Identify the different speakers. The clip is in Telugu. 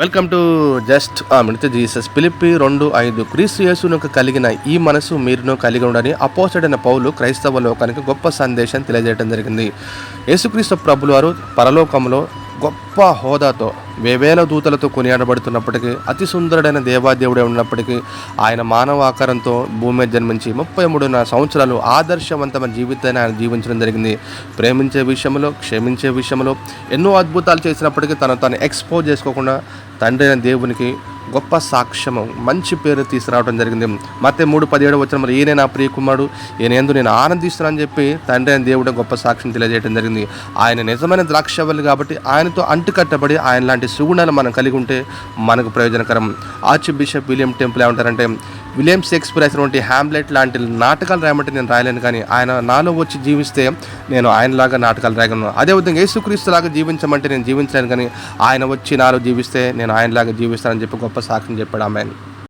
Speaker 1: వెల్కమ్ టు జస్ట్ ఆ మిడత జీసస్ పిలిపి రెండు ఐదు. క్రీస్తు యేసునకు కలిగిన ఈ మనసు మీరును కలిగి ఉండని అపోసడైన పౌలు క్రైస్తవ లోకానికి గొప్ప సందేశం తెలియజేయడం జరిగింది. యేసుక్రీస్తు ప్రభులు వారు పరలోకంలో గొప్ప హోదాతో వేవేల దూతలతో కొనియాడబడుతున్నప్పటికీ అతి సుందరుడైన దేవాదేవుడే ఉన్నప్పటికీ ఆయన మానవ ఆకారంతో భూమి జన్మించి ముప్పై మూడున్నర సంవత్సరాలు ఆదర్శవంతమైన జీవితాన్ని ఆయన జీవించడం జరిగింది. ప్రేమించే విషయంలో క్షమించే విషయంలో ఎన్నో అద్భుతాలు చేసినప్పటికీ తను తను ఎక్స్పోజ్ చేసుకోకుండా తండ్రి అయిన దేవునికి గొప్ప సాక్ష్యము మంచి పేరు తీసుకురావడం జరిగింది. మతే మూడు పదిహేడు వచ్చిన మరి ఈయన నా ప్రియకుమారుడు ఈయన ఎందు నేను ఆనందిస్తున్నా అని చెప్పి తండ్రి అయిన దేవుడు గొప్ప సాక్ష్యం తెలియజేయడం జరిగింది. ఆయన నిజమైన ద్రాక్షవల్లి కాబట్టి ఆయనతో అంటుకట్టబడి ఆయన లాంటి సుగుణాలు మనం కలిగి ఉంటే మనకు ప్రయోజనకరం. ఆర్చ్ బిషప్ విలియం టెంపుల్ ఏమంటారంటే విలియం షేక్స్పియర్ అయినటువంటి హ్యామ్లెట్ లాంటి నాటకాలు రాయమంటే నేను రాయలేను కానీ ఆయన నాలో వచ్చి జీవిస్తే నేను ఆయనలాగా నాటకాలు రాయగలను. అదేవిధంగా యేసుక్రీస్తు లాగా జీవించమంటే నేను జీవించలేను కానీ ఆయన వచ్చి నాలో జీవిస్తే నేను ఆయనలాగా జీవిస్తానని చెప్పి గొప్ప సాక్ష్యం చెప్పాడు. ఆమె